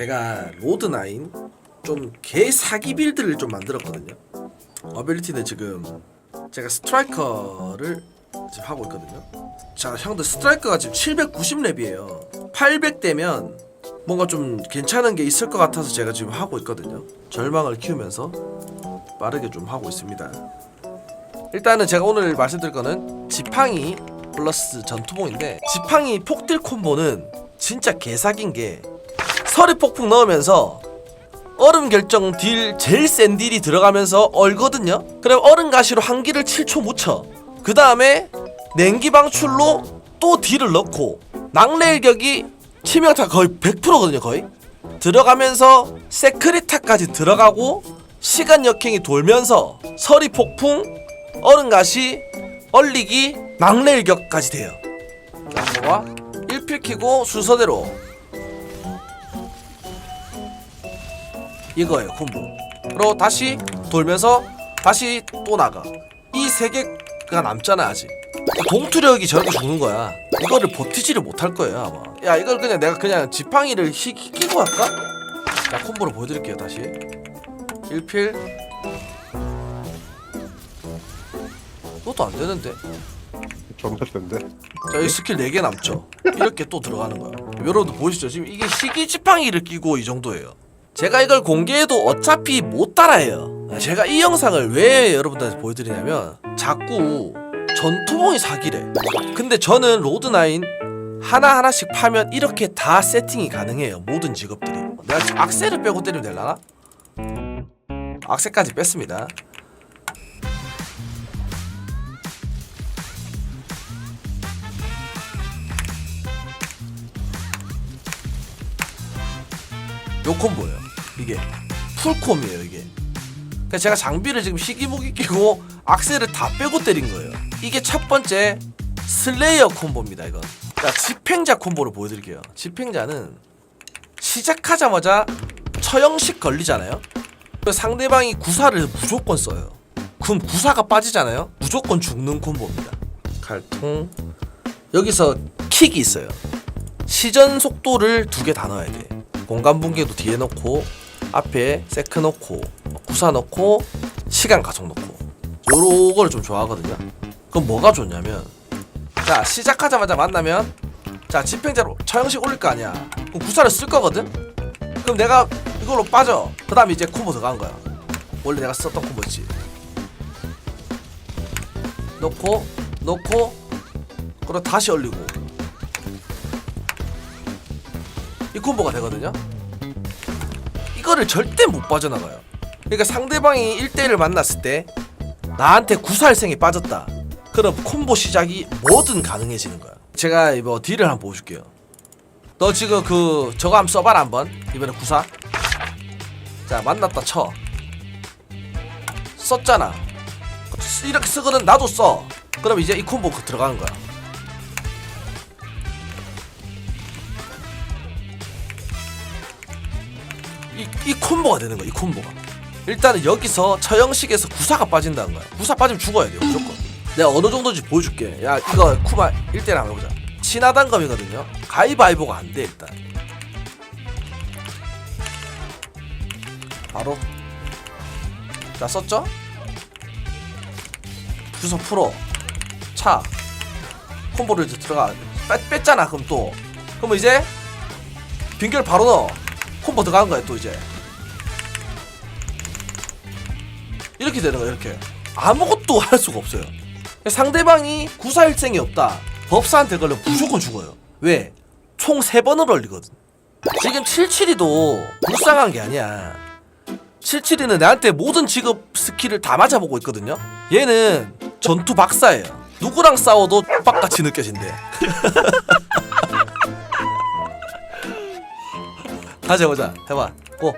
제가 로드9 좀 개사기 빌드를 좀 만들었거든요. 어빌리티는 지금 제가 스트라이커를 지금 하고 있거든요. 자 형들 스트라이커가 지금 790렙이에요. 800대면 뭔가 좀 괜찮은 게 있을 것 같아서 제가 지금 하고 있거든요. 절망을 키우면서 빠르게 좀 하고 있습니다. 일단은 제가 오늘 말씀드릴 거는 지팡이 플러스 전투봉인데 지팡이 폭딜 콤보는 진짜 개사긴 게 서리 폭풍 넣으면서 얼음 결정 딜 제일 센 딜이 들어가면서 얼거든요. 그럼 얼음 가시로 한기를 7초 묻혀. 그 다음에 냉기 방출로 또 딜을 넣고 낙뢰 일격이 치명타 거의 100%거든요 거의. 들어가면서 세크리타까지 들어가고 시간 역행이 돌면서 서리 폭풍 얼음 가시 얼리기 낙뢰 일격까지 돼요. 자, 뭐가 1필 키고 순서대로 이거예요 콤보 그리고 다시 돌면서 다시 또 나가 이 세 개가 남잖아 아직 동투력이 저렇게 죽는 거야 이거를 버티지를 못할 거예요 아마 야 이걸 그냥 내가 그냥 지팡이를 히, 끼고 할까? 자 콤보를 보여드릴게요 다시 1필 그것도 안 되는데 존나 센데 자, 이 스킬 4개 남죠? 이렇게 또 들어가는 거야. 여러분들 보이시죠? 지금 이게 희귀 지팡이를 끼고 이 정도예요. 제가 이걸 공개해도 어차피 못 따라해요. 제가 이 영상을 왜 여러분들한테 보여드리냐면 자꾸 전투봉이 사기래. 근데 저는 로드9 하나하나씩 파면 이렇게 다 세팅이 가능해요. 모든 직업들이. 내가 악셀을 빼고 때리면 되려나? 악셀까지 뺐습니다. 요 콤보예요. 이게 풀콤이에요 이게. 그러니까 제가 장비를 지금 희귀무기 끼고 악셀을 다 빼고 때린 거예요. 이게 첫 번째 슬레이어 콤보입니다 이건. 자 집행자 콤보를 보여드릴게요. 집행자는 시작하자마자 처형식 걸리잖아요. 상대방이 구사를 무조건 써요. 그럼 구사가 빠지잖아요. 무조건 죽는 콤보입니다. 칼통 여기서 킥이 있어요. 시전 속도를 두 개 다 넣어야 돼. 공간 분계도 뒤에 넣고 앞에 세크 넣고 구사 넣고 시간 가속 넣고 요거를 좀 좋아하거든요. 그럼 뭐가 좋냐면 자 시작하자마자 만나면 자 집행자로 처형식 올릴 거 아니야. 그럼 구사를 쓸 거거든. 그럼 내가 이걸로 빠져. 그 다음에 이제 콤보 들어간 거야. 원래 내가 썼던 콤보지. 넣고 넣고 그리고 다시 올리고 이 콤보가 되거든요. 이거를 절대 못 빠져나가요. 그러니까 상대방이 1대1을 만났을 때 나한테 구살생이 빠졌다. 그럼 콤보 시작이 뭐든 가능해지는 거야. 제가 이거 딜을 한번 보여줄게요. 너 지금 그 저거 한번 써봐라 한번. 이번에 구사. 자 만났다 쳐. 썼잖아. 이렇게 쓰거든 나도 써. 그럼 이제 이 콤보 그 들어가는 거야. 이, 이 콤보가 되는 거야 이 콤보가. 일단은 여기서 처형식에서 구사가 빠진다는 거야. 구사 빠지면 죽어야 돼요 무조건. 내가 어느 정도인지 보여줄게. 야 이거 쿠마 1대1 한번 해보자. 친하단검이거든요. 가위바위보가 안 돼 일단. 바로. 자 썼죠? 주소 풀어. 차. 콤보를 이제 들어가. 뺐, 뺐잖아 그럼 또. 그럼 이제 빙결 바로 넣어 콤보 들어간 거야 또 이제. 이렇게 되는 거야 이렇게. 아무것도 할 수가 없어요. 상대방이 구사일생이 없다. 법사한테 걸려 무조건 죽어요. 왜? 총 3번을 올리거든. 지금 77이도 불쌍한 게 아니야. 77이는 나한테 모든 직업 스킬을 다 맞아보고 있거든요. 얘는 전투 박사예요. 누구랑 싸워도 빡같이 느껴진대 다시 해보자. 해봐. 고